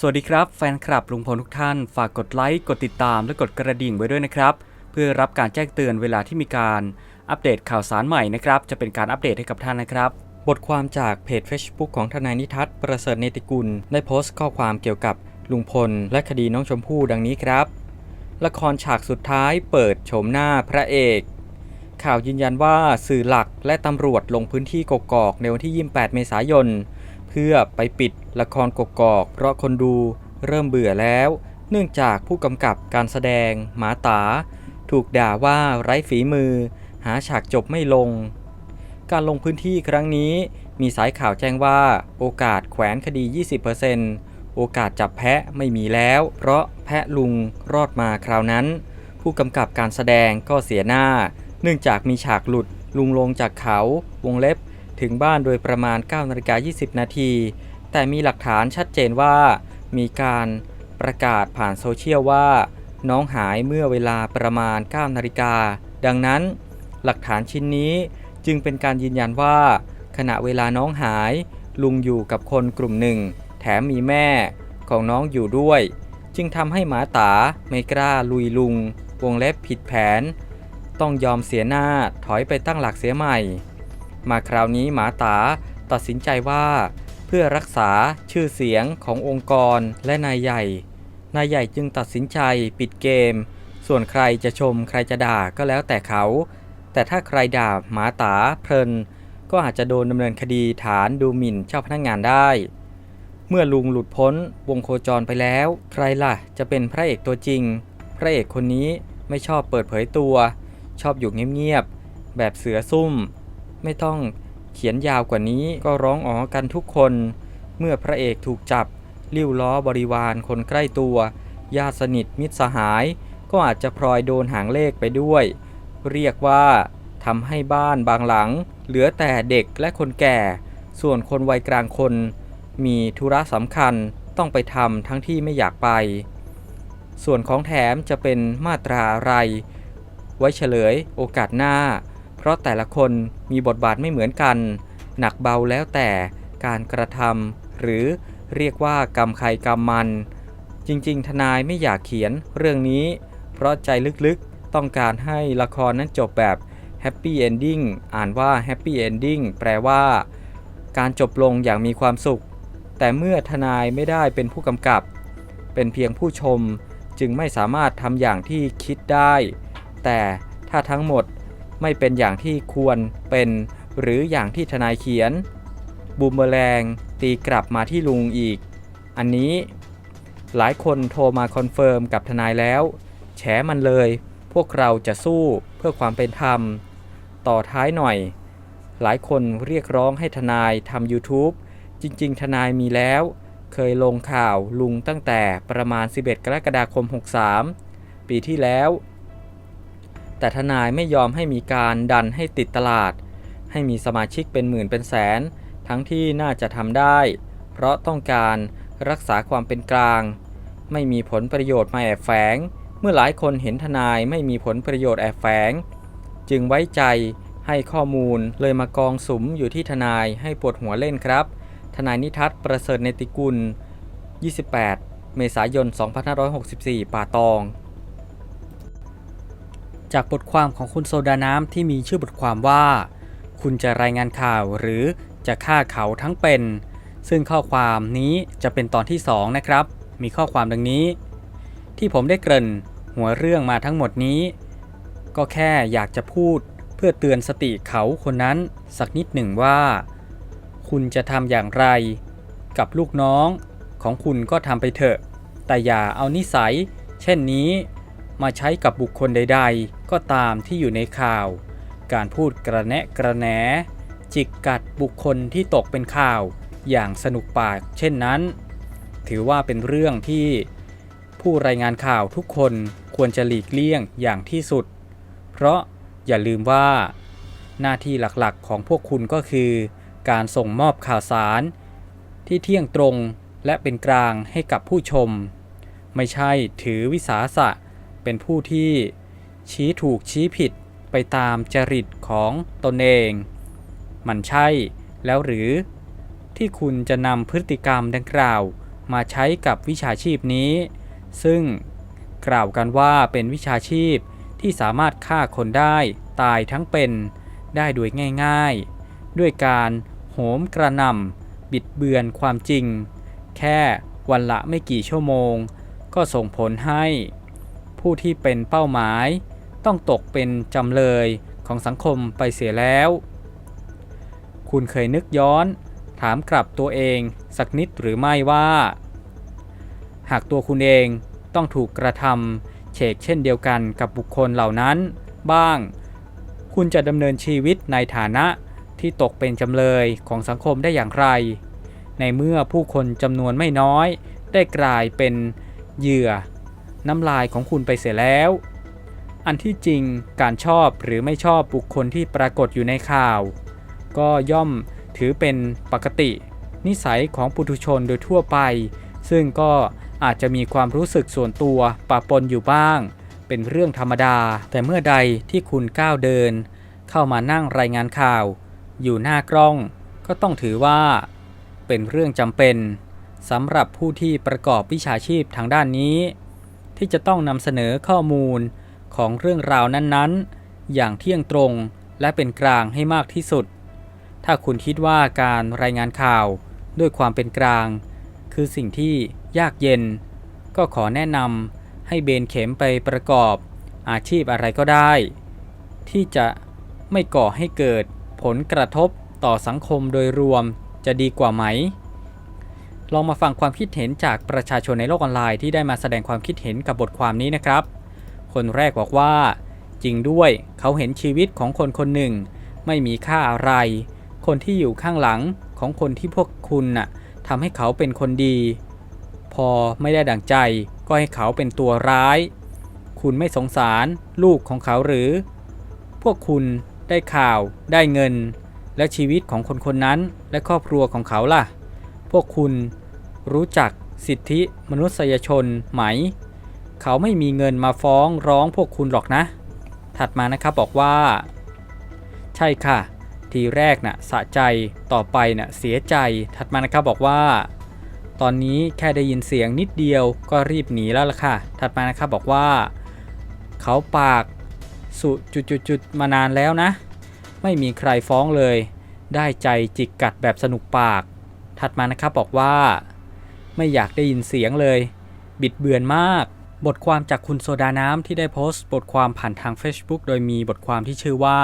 สวัสดีครับแฟนคลับลุงพลทุกท่าน ฝากกดไลค์ กดติดตาม และกดกระดิ่งไว้ด้วยนะครับ เพื่อรับการแจ้งเตือนเวลาที่มีการอัปเดตข่าวสารใหม่นะครับ จะเป็นการอัปเดตให้กับท่านนะครับ บทความจากเพจ Facebook ของทนายนิทัศน์ประเสริฐเนติกุล ได้โพสต์ข้อความเกี่ยวกับลุงพล และคดีน้องชมพู่ดังนี้ครับ ละครฉากสุดท้ายเปิดโฉมหน้าพระเอก ข่าวยืนยันว่าสื่อหลักและตำรวจลงพื้นที่กกอกในวันที่ 28 เมษายน พื่อไปปิดละครกกอก เพราะคนดูเริ่มเบื่อแล้ว เนื่องจากผู้กำกับการแสดงหมาตา ถูกด่าว่าไร้ฝีมือ หาฉากจบไม่ลง การลงพื้นที่ครั้งนี้มีสายข่าวแจ้งว่าโอกาสแขวนคดี 20%โอกาสจับแพะไม่มีแล้ว เพราะแพะลุงรอดมาคราวนั้น ผู้กำกับการแสดงก็เสียหน้า เนื่องจากมีฉากหลุดลุงลงจากเขาวงเล็บ ถึงบ้านโดยประมาณ9นาฬิกา20 นาที แต่มีหลักฐานชัดเจนว่า มีการประกาศผ่านโซเชียลว่า น้องหายเมื่อเวลาประมาณ9นาฬิกา ดังนั้น หลักฐานชิ้นนี้จึงเป็นการยืนยันว่า ขณะเวลาน้องหาย ลุงอยู่กับคนกลุ่มหนึ่ง แถมมีแม่ของน้องอยู่ด้วย จึงทำให้หมาตาไม่กล้าลุยลุง วงเล็บผิดแผน ต้องยอมเสียหน้าถอยไปตั้งหลักเสียใหม่ มาคราวนี้หมาตาตัดสินใจว่า เพื่อรักษาชื่อเสียงขององค์กรและนายใหญ่ นายใหญ่จึงตัดสินใจปิดเกม ส่วนใครจะชมใครจะด่าก็แล้วแต่เขา แต่ถ้าใครด่าหมาตาเพลิน ก็อาจจะโดนดำเนินคดีฐานดูหมิ่นเจ้าพนักงานได้เมื่อลุงหลุดพ้นวงโคจรไปแล้ว ใครล่ะ จะเป็นพระเอกตัวจริง พระเอกคนนี้ไม่ชอบเปิดเผยตัว ชอบอยู่เงียบๆแบบเสือซุ่ม ไม่ต้องเขียนยาวกว่านี้ก็ร้องอ๋อกันทุกคน เมื่อพระเอกถูกจับลิ้วล้อบริวารคนใกล้ตัวญาติสนิทมิตรสหาย ก็อาจจะพลอยโดนหางเลขไปด้วย เรียกว่าทำให้บ้านบางหลัง เหลือแต่เด็กและคนแก่ ส่วนคนวัยกลางคน มีธุระสำคัญต้องไปทำทั้งที่ไม่อยากไป ส่วนของแถมจะเป็นมาตราอะไร ไว้เฉลยโอกาสหน้า ราะแต่ละคนมีบทบาทไม่เหมือนกัน หนักเบาแล้วแต่การกระทำหรือเรียกว่ากรรมใครกรรมมัน จริง ๆ ทนายไม่อยากเขียนเรื่องนี้ เพราะใจลึกๆต้องการให้ละครนั้นจบแบบแฮปปี้เอนดิ้งอ่านว่าแฮปปี้เอนดิ้งแปลว่า การจบลงอย่างมีความสุข แต่เมื่อทนายไม่ได้เป็นผู้กำกับ เป็นเพียงผู้ชมจึงไม่สามารถทำอย่างที่คิดได้ แต่ถ้าทั้งหมด ไม่เป็นอย่างที่ควรเป็นหรืออย่างที่ทนายเขียน บูมเมอแรงตีกลับมาที่ลุงอีก อันนี้ หลายคนโทรมาคอนเฟิร์มกับทนายแล้ว แฉมันเลย พวกเราจะสู้เพื่อความเป็นธรรม ต่อท้ายหน่อย หลายคนเรียกร้องให้ทนายทำ YouTube จริง ๆ ทนายมีแล้ว เคยลงข่าวลุงตั้งแต่ประมาณ 11 กรกฎาคม 63 ปีที่แล้ว แต่ทนายไม่ยอมให้มีการดันให้ติดตลาด ให้มีสมาชิกเป็นหมื่นเป็นแสน ทั้งที่น่าจะทำได้ เพราะต้องการรักษาความเป็นกลาง ไม่มีผลประโยชน์มาแอบแฝง เมื่อหลายคนเห็นทนายไม่มีผลประโยชน์แอบแฝง จึงไว้ใจให้ข้อมูลเลยมากองสุมอยู่ที่ทนายให้ปวดหัวเล่นครับ ทนายนิทัศน์ประเสริฐเนติกุล 28 เมษายน 2564 ป่าตอง จากบทความของคุณโซดาน้ำที่มีชื่อบทความว่า คุณจะรายงานข่าวหรือจะฆ่าเขาทั้งเป็น ซึ่งข้อความนี้จะเป็นตอนที่ 2 นะครับ มีข้อความดังนี้ ที่ผมได้เกริ่นหัวเรื่องมาทั้งหมดนี้ ก็แค่อยากจะพูดเพื่อเตือนสติเขาคนนั้นสักนิดหนึ่งว่า คุณจะทำอย่างไร กับลูกน้องของคุณก็ทำไปเถอะ แต่อย่าเอานิสัย เช่นนี้มาใช้กับบุคคลใดๆ ก็ตามที่อยู่ในข่าว การพูดกระแนะกระแหนจิกกัดบุคคลที่ตกเป็นข่าวอย่างสนุกปากเช่นนั้น ถือว่าเป็นเรื่องที่ผู้รายงานข่าวทุกคนควรจะหลีกเลี่ยงอย่างที่สุด เพราะอย่าลืมว่า หน้าที่หลักๆของพวกคุณก็คือ การส่งมอบข่าวสาร ที่เที่ยงตรงและเป็นกลางให้กับผู้ชม ไม่ใช่ถือวิสาสะเป็นผู้ที่ ชี้ถูกชี้ผิดไปตามจริตของตนเอง มันใช่แล้วหรือที่คุณจะนำพฤติกรรมดังกล่าวมาใช้กับวิชาชีพนี้ ซึ่งกล่าวกันว่าเป็นวิชาชีพที่สามารถฆ่าคนได้ตายทั้งเป็นได้โดยง่ายๆ ด้วยการโหมกระหน่ำบิดเบือนความจริง แค่วันละไม่กี่ชั่วโมง ก็ส่งผลให้ ผู้ที่เป็นเป้าหมาย ต้องตกเป็นจำเลยของสังคมไปเสียแล้ว คุณเคยนึกย้อน ถามกลับตัวเองสักนิดหรือไม่ว่า หากตัวคุณเองต้องถูกกระทำเฉกเช่นเดียวกันกับบุคคลเหล่านั้นบ้าง คุณจะดำเนินชีวิตในฐานะที่ตกเป็นจำเลยของสังคมได้อย่างไร ในเมื่อผู้คนจำนวนไม่น้อย ได้กลายเป็นเหยื่อ น้ำลายของคุณไปเสียแล้ว อันที่จริงการชอบหรือไม่ชอบบุคคลที่ปรากฏอยู่ในข่าว ก็ย่อมถือเป็นปกติ นิสัยของปุถุชนโดยทั่วไป ซึ่งก็อาจจะมีความรู้สึกส่วนตัวปะปนอยู่บ้าง เป็นเรื่องธรรมดา แต่เมื่อใดที่คุณก้าวเดิน เข้ามานั่งรายงานข่าว อยู่หน้ากล้อง ก็ต้องถือว่า เป็นเรื่องจำเป็นสำหรับผู้ที่ประกอบวิชาชีพทางด้านนี้ ที่จะต้องนำเสนอข้อมูล ของเรื่องราวนั้นๆ อย่างเที่ยงตรงและเป็นกลางให้มากที่สุด ถ้าคุณคิดว่าการรายงานข่าวด้วยความเป็นกลาง คือสิ่งที่ยากเย็น ก็ขอแนะนำให้เบนเข็มไปประกอบอาชีพอะไรก็ได้ ที่จะไม่ก่อให้เกิดผลกระทบต่อสังคมโดยรวมจะดีกว่าไหม ลองมาฟังความคิดเห็นจากประชาชนในโลกออนไลน์ที่ได้มาแสดงความคิดเห็นกับบทความนี้นะครับ คนแรกบอกว่า จริงด้วยเขาเห็นชีวิตของคนคนหนึ่ง ไม่มีค่าอะไร คนที่อยู่ข้างหลังของคนที่พวกคุณน่ะทำให้เขาเป็นคนดี พอไม่ได้ดั่งใจก็ให้เขาเป็นตัวร้าย คุณไม่สงสารลูกของเขาหรือ พวกคุณได้ข่าวได้เงิน และชีวิตของคนคนนั้นและครอบครัวของเขาล่ะ พวกคุณรู้จักสิทธิมนุษยชนไหม เขาไม่มีเงินมาฟ้องร้องพวกคุณหรอกนะ ถัดมานะครับบอกว่า ใช่ค่ะ ทีแรกน่ะสะใจต่อไปน่ะเสียใจ ถัดมานะครับบอกว่า ตอนนี้แค่ได้ยินเสียงนิดเดียวก็รีบหนีแล้วล่ะค่ะ ถัดมานะครับบอกว่า เขาปากสุจุดๆๆมานานแล้วนะ ไม่มีใครฟ้องเลย ได้ใจจิกกัดแบบสนุกปาก ถัดมานะครับบอกว่า ไม่อยากได้ยินเสียงเลย บิดเบือนมาก บทความจากคุณโซดาน้ำที่ได้โพสต์ บทความผ่านทาง Facebook โดยมีบทความที่ชื่อว่า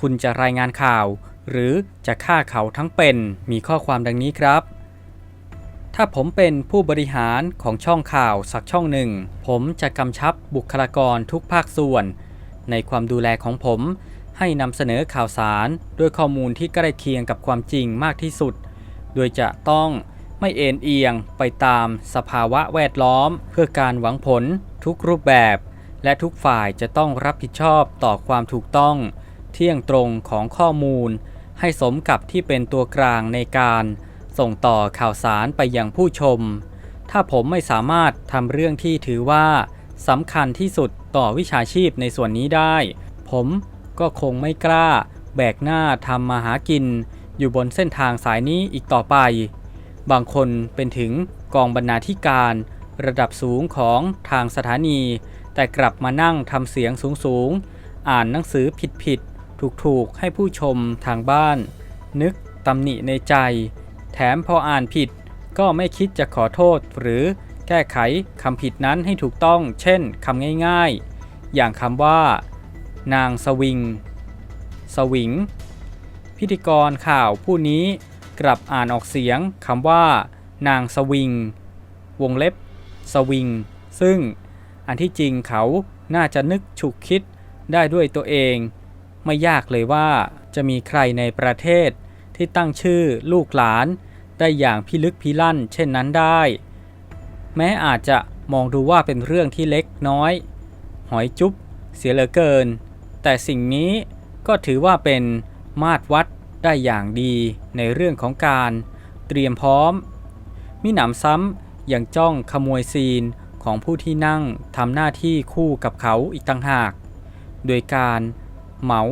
คุณจะรายงานข่าว หรือจะฆ่าเขาทั้งเป็นมีข้อความดังนี้ครับ ถ้าผมเป็นผู้บริหารของช่องข่าวสักช่องหนึ่ง ผมจะกำชับบุคลากรทุกภาคส่วน ในความดูแลของผมให้นำเสนอข่าวสารด้วยข้อมูลที่ใกล้เคียงกับความจริงมากที่สุด โดยจะต้อง ไม่เอ็นเอียงไปตามสภาวะแวดล้อม เพื่อการหวังผลทุกรูปแบบ และทุกฝ่ายจะต้องรับผิดชอบต่อความถูกต้อง เที่ยงตรงของข้อมูล ให้สมกับที่เป็นตัวกลางในการส่งต่อข่าวสารไปยังผู้ชม ถ้าผมไม่สามารถทำเรื่องที่ถือว่าสำคัญที่สุดต่อวิชาชีพในส่วนนี้ได้ ผมก็คงไม่กล้า แบกหน้าทำมาหากิน อยู่บนเส้นทางสายนี้อีกต่อไป บางคนเป็นถึงกองบรรณาธิการ ระดับสูงของทางสถานี แต่กลับมานั่งทำเสียงสูงๆ อ่านหนังสือผิดๆ ถูกๆ ให้ผู้ชมทางบ้าน นึกตำหนิในใจ แถมพออ่านผิดก็ไม่คิดจะขอโทษหรือแก้ไขคำผิดนั้นให้ถูกต้อง เช่นคำง่ายๆ อย่างคำว่า นางสวิง สวิง พิธีกรข่าวผู้นี้ กลับอ่านออกเสียงคำว่า นางสวิง วงเล็บ สวิง ซึ่งอันที่จริงเขาน่าจะนึกฉุกคิดได้ด้วยตัวเอง ไม่ยากเลยว่าจะมีใครในประเทศที่ตั้งชื่อลูกหลาน ได้อย่างพิลึกพิลั่น เช่นนั้นได้ แม้อาจจะมองดูว่าเป็นเรื่องที่เล็กน้อย หอยจุ๊บเสียเหลือเกิน แต่สิ่งนี้ก็ถือว่าเป็นมาตรวัด ได้อย่างดีในเรื่องของการเตรียมพร้อม มิหนำซ้ำยังจ้องขโมยซีนของผู้ที่นั่งทำหน้าที่คู่กับเขาอีกต่างหาก โดยการเหมา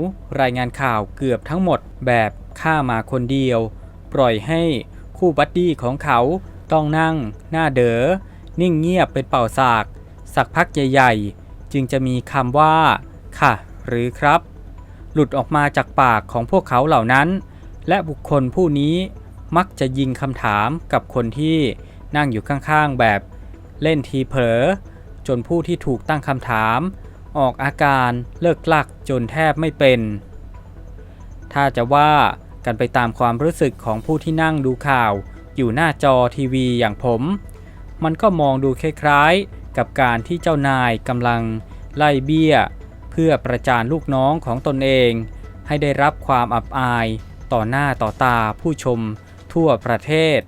รายงานข่าวเกือบทั้งหมดแบบฆ่ามาคนเดียว ปล่อยให้คู่บัดดี้ของเขาต้องนั่ง หน้าเด๋อนิ่งเงียบเป็นเป่าสาก สักพักใหญ่ๆ จึงจะมีคำว่า ค่ะ หรือครับ หลุดออกมาจากปากของพวกเขาเหล่านั้น และบุคคลผู้นี้มักจะยิงคำถามกับคนที่นั่งอยู่ข้างๆแบบเล่นทีเผลอจนผู้ที่ถูกตั้งคำถาม ออกอาการเลิกลักจนแทบไม่เป็น ถ้าจะว่ากันไปตามความรู้สึกของผู้ที่นั่งดูข่าวอยู่หน้าจอทีวีอย่างผม มันก็มองดูคล้ายๆ กับการที่เจ้านายกำลังไล่เบี้ย พื่อประจานลูกน้องของตนเอง ให้ได้รับความอับอาย ต่อหน้าต่อตาผู้ชมทั่วประเทศ